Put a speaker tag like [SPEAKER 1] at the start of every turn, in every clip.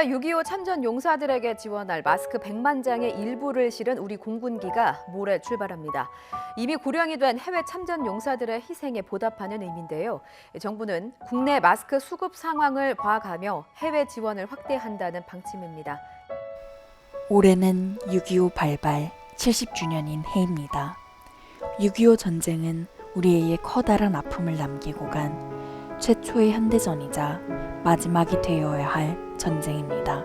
[SPEAKER 1] 해외 6.25 참전 용사들에게 지원할 마스크 100만 장의 일부를 실은 우리 공군기가 모레 출발합니다. 이미 고령이 된 해외 참전 용사들의 희생에 보답하는 의미인데요. 정부는 국내 마스크 수급 상황을 봐가며 해외 지원을 확대한다는 방침입니다.
[SPEAKER 2] 올해는 6.25 발발 70주년인 해입니다. 6.25 전쟁은 우리에게 커다란 아픔을 남기고 간 최초의 현대전이자 마지막이 되어야 할 전쟁입니다.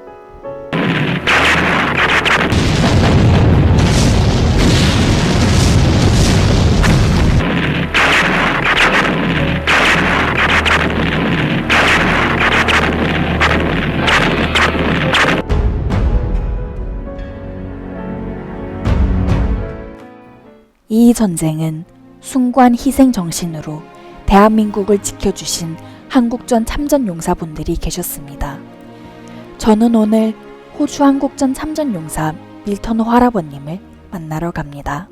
[SPEAKER 2] 이 전쟁은 숭고한 희생 정신으로 대한민국을 지켜주신 한국전 참전 용사분들이 계셨습니다. 저는 오늘 호주 한국전 참전 용사 밀턴 화라버님을 만나러 갑니다.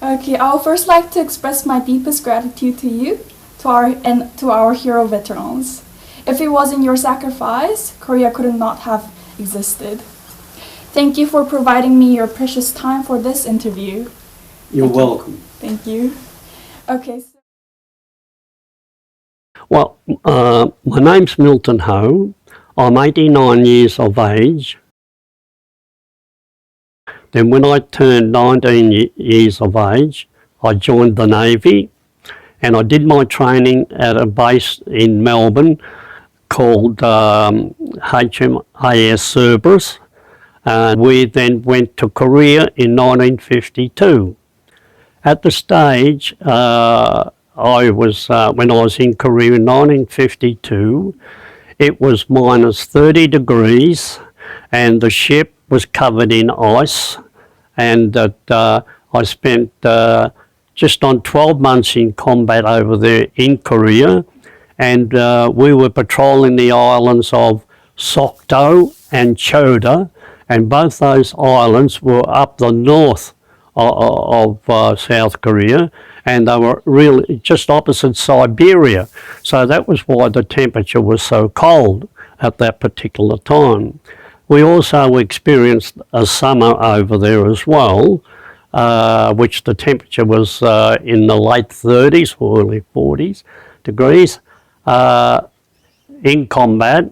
[SPEAKER 3] Okay, I would first like to express my deepest gratitude to you, to our and to our hero veterans. If it wasn't your sacrifice, Korea could not have existed. Thank you for providing me your precious time for this interview.
[SPEAKER 4] You're
[SPEAKER 3] Thank you.
[SPEAKER 4] welcome.
[SPEAKER 3] Thank you. Okay.
[SPEAKER 4] Well, uh, my name's Milton Ho. I'm 89 years of age. Then, when I turned 19 years of age, I joined the Navy and I did my training at a base in Melbourne called um, HMAS Cerberus. And we then went to Korea in 1952. At the stage, uh, I was uh, when I was in Korea in 1952. It was minus 30 degrees, and the ship was covered in ice. And that uh, I spent uh, just on 12 months in combat over there in Korea, and uh, we were patrolling the islands of Sokdo and Choda, and both those islands were up the north of, of uh, South Korea, and they were really just opposite Siberia. So that was why the temperature was so cold at that particular time. We also experienced a summer over there as well, uh, which the temperature was uh, in the late 30s or early 40s degrees. Uh, in combat,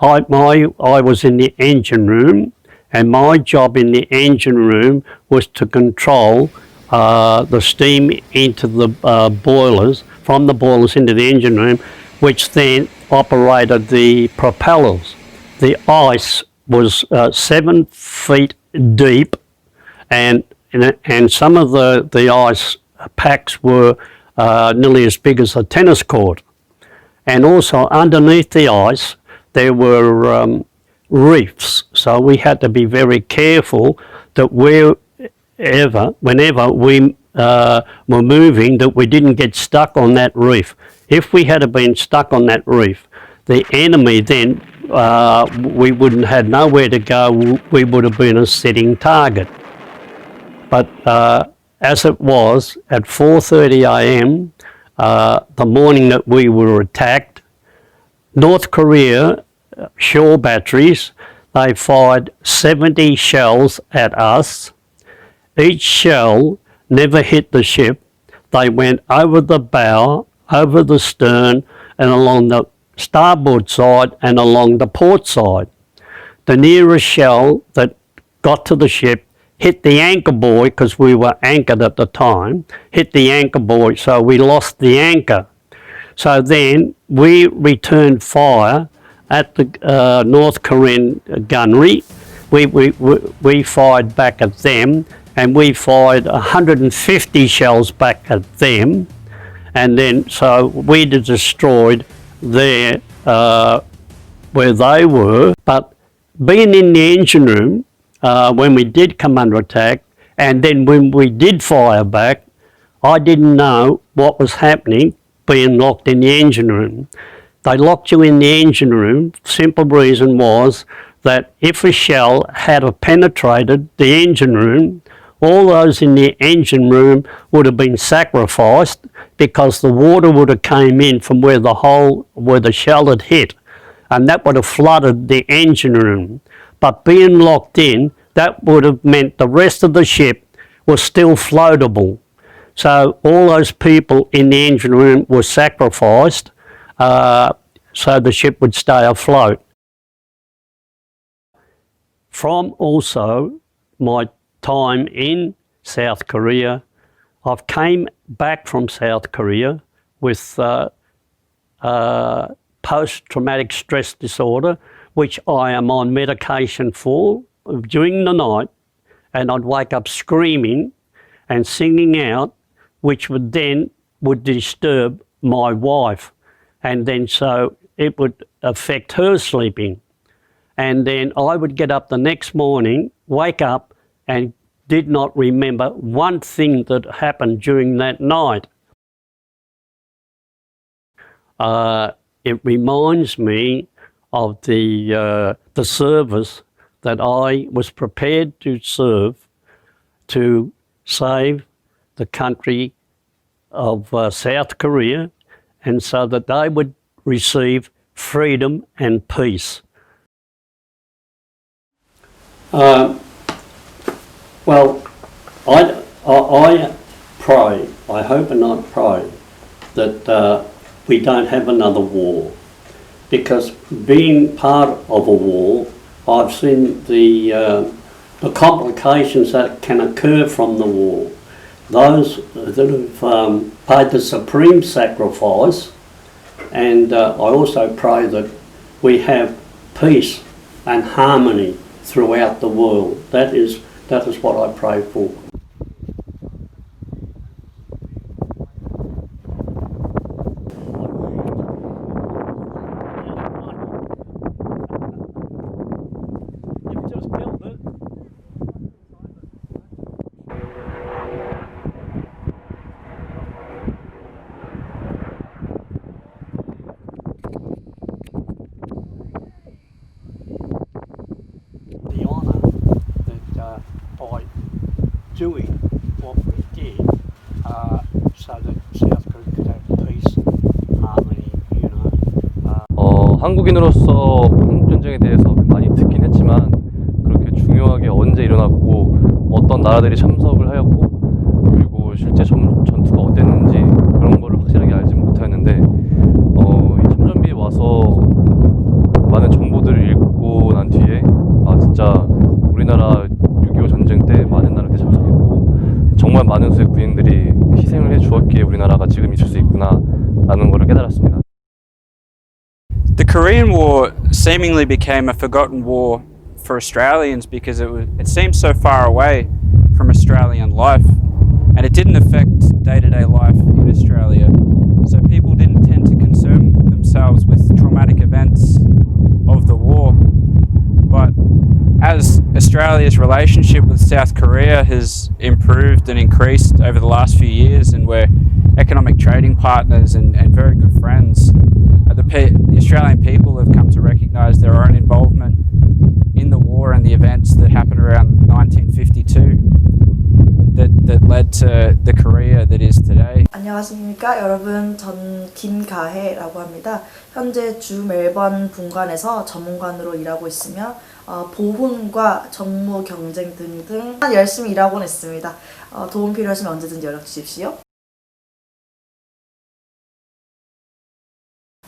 [SPEAKER 4] I, my, I was in the engine room, and my job in the engine room was to control uh, the steam into the uh, boilers, from the boilers into the engine room, which then operated the propellers. The ice was uh, seven feet deep, and, and some of the, the ice packs were uh, nearly as big as a tennis court and also underneath the ice there were um, reefs. So we had to be very careful that wherever, whenever we uh, were moving, that we didn't get stuck on that reef. If we had been stuck on that reef, the enemy then uh, we wouldn't had nowhere to go. We would have been a sitting target. But uh, as it was at 4:30 a.m. Uh, the morning that we were attacked, North Korea uh, shore batteries they fired 70 shells at us. Each shell never hit the ship. They went over the bow, over the stern, and along the starboard side and along the port side. The nearest shell that got to the ship hit the anchor buoy because we were anchored at the time, hit the anchor buoy, so we lost the anchor. So then we returned fire at the uh, North Korean gunnery. We, we, we, we fired back at them and we fired 150 shells back at them. And then, so we'd destroyed their, uh, where they were. But being in the engine room, uh, when we did come under attack, and then when we did fire back, I didn't know what was happening being locked in the engine room. They locked you in the engine room. Simple reason was that if a shell had penetrated the engine room, all those in the engine room would have been sacrificed because the water would have came in from where the hole where the shell had hit and that would have flooded the engine room. But being locked in, that would have meant the rest of the ship was still floatable. So all those people in the engine room were sacrificed uh, so the ship would stay afloat. From also my time in South Korea, I've came back from South Korea with uh, uh, post-traumatic stress disorder, which I am on medication for during the night, and I'd wake up screaming and singing out, which would then would disturb my wife, and then so it would affect her sleeping. And then I would get up the next morning, wake up, and did not remember one thing that happened during that night. Uh, it reminds me of the uh, the service that I was prepared to serve to save the country of uh, South Korea, and so that they would receive freedom and peace. Um, well, I, I, I pray, I hope and I pray that uh, we don't have another war. Because being part of a war, I've seen the, uh, the complications that can occur from the war. Those that have um, paid the supreme sacrifice, and uh, I also pray that we have peace and harmony throughout the world. That is, that is what I pray for. Doing what we did, uh, so that South Korea could have peace, harmony, you know. Uh,
[SPEAKER 5] 어, 한국인으로서 한국 전쟁에 대해서 많이 듣긴 했지만 그렇게 중요하게 언제 일어났고 어떤 나라들이 참석을 하였고 그리고 실제 전, 전투가 어땠는지 라는 거를 깨달았습니다.
[SPEAKER 6] The Korean War seemingly became a forgotten war for Australians because it was, it seemed so far away from Australian life and it didn't affect day-to-day life in Australia. So people didn't tend to concern themselves with traumatic events of the war. But as Australia's relationship with South Korea has improved and increased over the last few years, and we're economic trading partners and, and very good friends, uh, the, the Australian people have come to recognise their own involvement in the war and the events that happened around 1952 that, that led to the Korea that is today.
[SPEAKER 7] 안녕하십니까 여러분 전 김가혜라고 합니다 현재 주 멜번 분관에서 전문관으로 일하고 있으며 어, 보훈과 정무 경쟁 등등 열심히 일하곤 있습니다 어, 도움 필요하시면 언제든지 연락 주십시오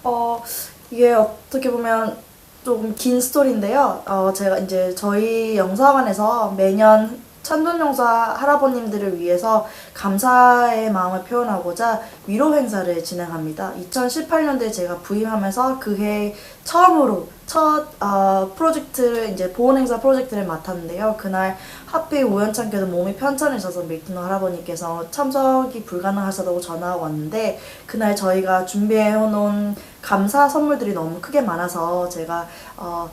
[SPEAKER 7] 어 이게 어떻게 보면 조금 긴 스토리인데요. 어, 제가 이제 저희 영사관에서 매년 천존용사 할아버님들을 위해서 감사의 마음을 표현하고자 위로 행사를 진행합니다. 2018년도에 제가 부임하면서 그해 처음으로 첫 어, 프로젝트를 이제 보온 행사 프로젝트를 맡았는데요. 그날 하필 우연찮게도 몸이 편찮으셔서 밀트노 할아버님께서 참석이 불가능하셔다고 전화가 왔는데 그날 저희가 준비해 놓은 감사 선물들이 너무 크게 많아서 제가 어,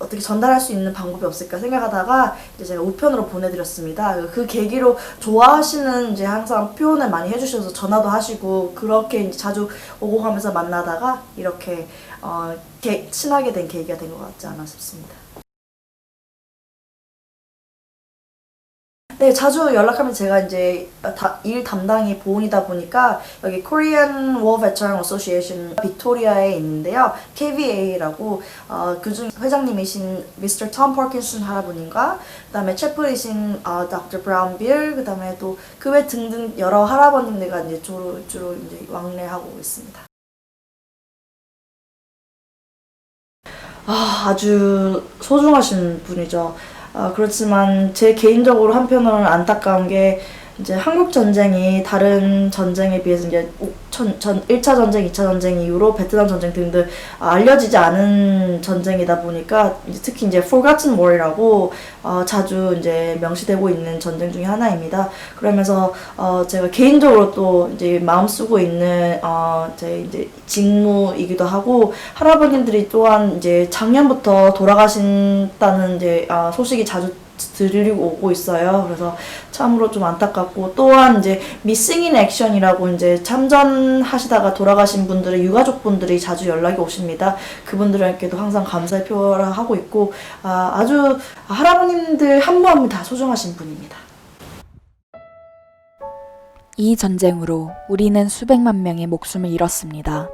[SPEAKER 7] 어떻게 전달할 수 있는 방법이 없을까 생각하다가 이제 제가 우편으로 보내드렸습니다. 그 계기로 좋아하시는 이제 항상 표현을 많이 해주셔서 전화도 하시고 그렇게 이제 자주 오고 가면서 만나다가 이렇게 어, 게- 친하게 된 계기가 된 것 같지 않아 싶습니다. 네, 자주 연락하면 제가 이제 다, 일 담당이 보훈이다 보니까 여기 Korean War Veteran Association 빅토리아에 있는데요. KVA라고 어, 그중 회장님이신 Mr. Tom Parkinson 할아버님과 그다음에 채플이신 어, Dr. Brown Beer 그다음에 또 그 외 등등 여러 할아버님들과 이제 주로 주로 이제 왕래하고 있습니다. 아, 아주 소중하신 분이죠. 아, 그렇지만 제 개인적으로 한편으로는 안타까운 게 이제 한국 전쟁이 다른 전쟁에 비해서 이제 오- 전, 전 1차 전쟁, 2차 전쟁 이후로 베트남 전쟁 등등 아, 알려지지 않은 전쟁이다 보니까 이제 특히 이제 Forgotten War이라고 어, 자주 이제 명시되고 있는 전쟁 중에 하나입니다. 그러면서 어, 제가 개인적으로 또 이제 마음 쓰고 있는 어, 제 이제 직무이기도 하고 할아버님들이 또한 이제 작년부터 돌아가신다는 이제 아, 소식이 자주 들리고 오고 있어요. 그래서 참으로 좀 안타깝고 또한 이제 미싱 인 액션이라고 이제 참전하시다가 돌아가신 분들의 유가족분들이 자주 연락이 오십니다. 그분들에게도 항상 감사의 표를 하고 있고 아, 아주 할아버님들 한 분 한 분 다 소중하신 분입니다.
[SPEAKER 2] 이 전쟁으로 우리는 수백만 명의 목숨을 잃었습니다.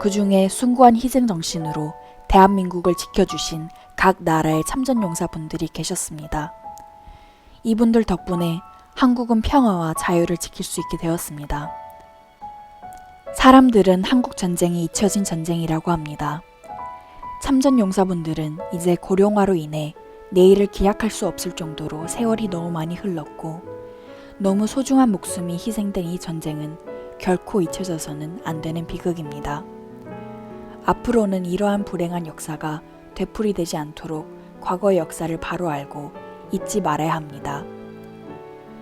[SPEAKER 2] 그 중에 숭고한 희생 정신으로 대한민국을 지켜주신 각 나라의 참전 용사분들이 계셨습니다. 이분들 덕분에 한국은 평화와 자유를 지킬 수 있게 되었습니다. 사람들은 한국 전쟁이 잊혀진 전쟁이라고 합니다. 참전 용사분들은 이제 고령화로 인해 내일을 기약할 수 없을 정도로 세월이 너무 많이 흘렀고 너무 소중한 목숨이 희생된 이 전쟁은 결코 잊혀져서는 안 되는 비극입니다. 앞으로는 이러한 불행한 역사가 되풀이되지 않도록 과거의 역사를 바로 알고 잊지 말아야 합니다.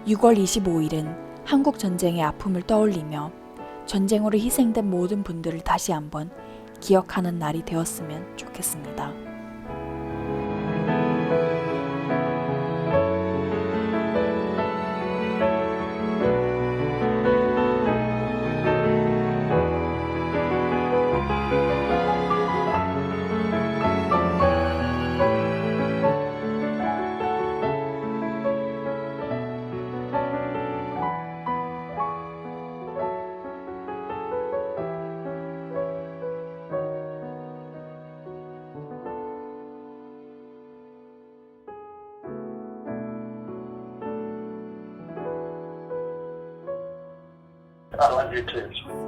[SPEAKER 2] 6월 25일은 한국 전쟁의 아픔을 떠올리며 전쟁으로 희생된 모든 분들을 다시 한번 기억하는 날이 되었으면 좋겠습니다.
[SPEAKER 8] I love you too.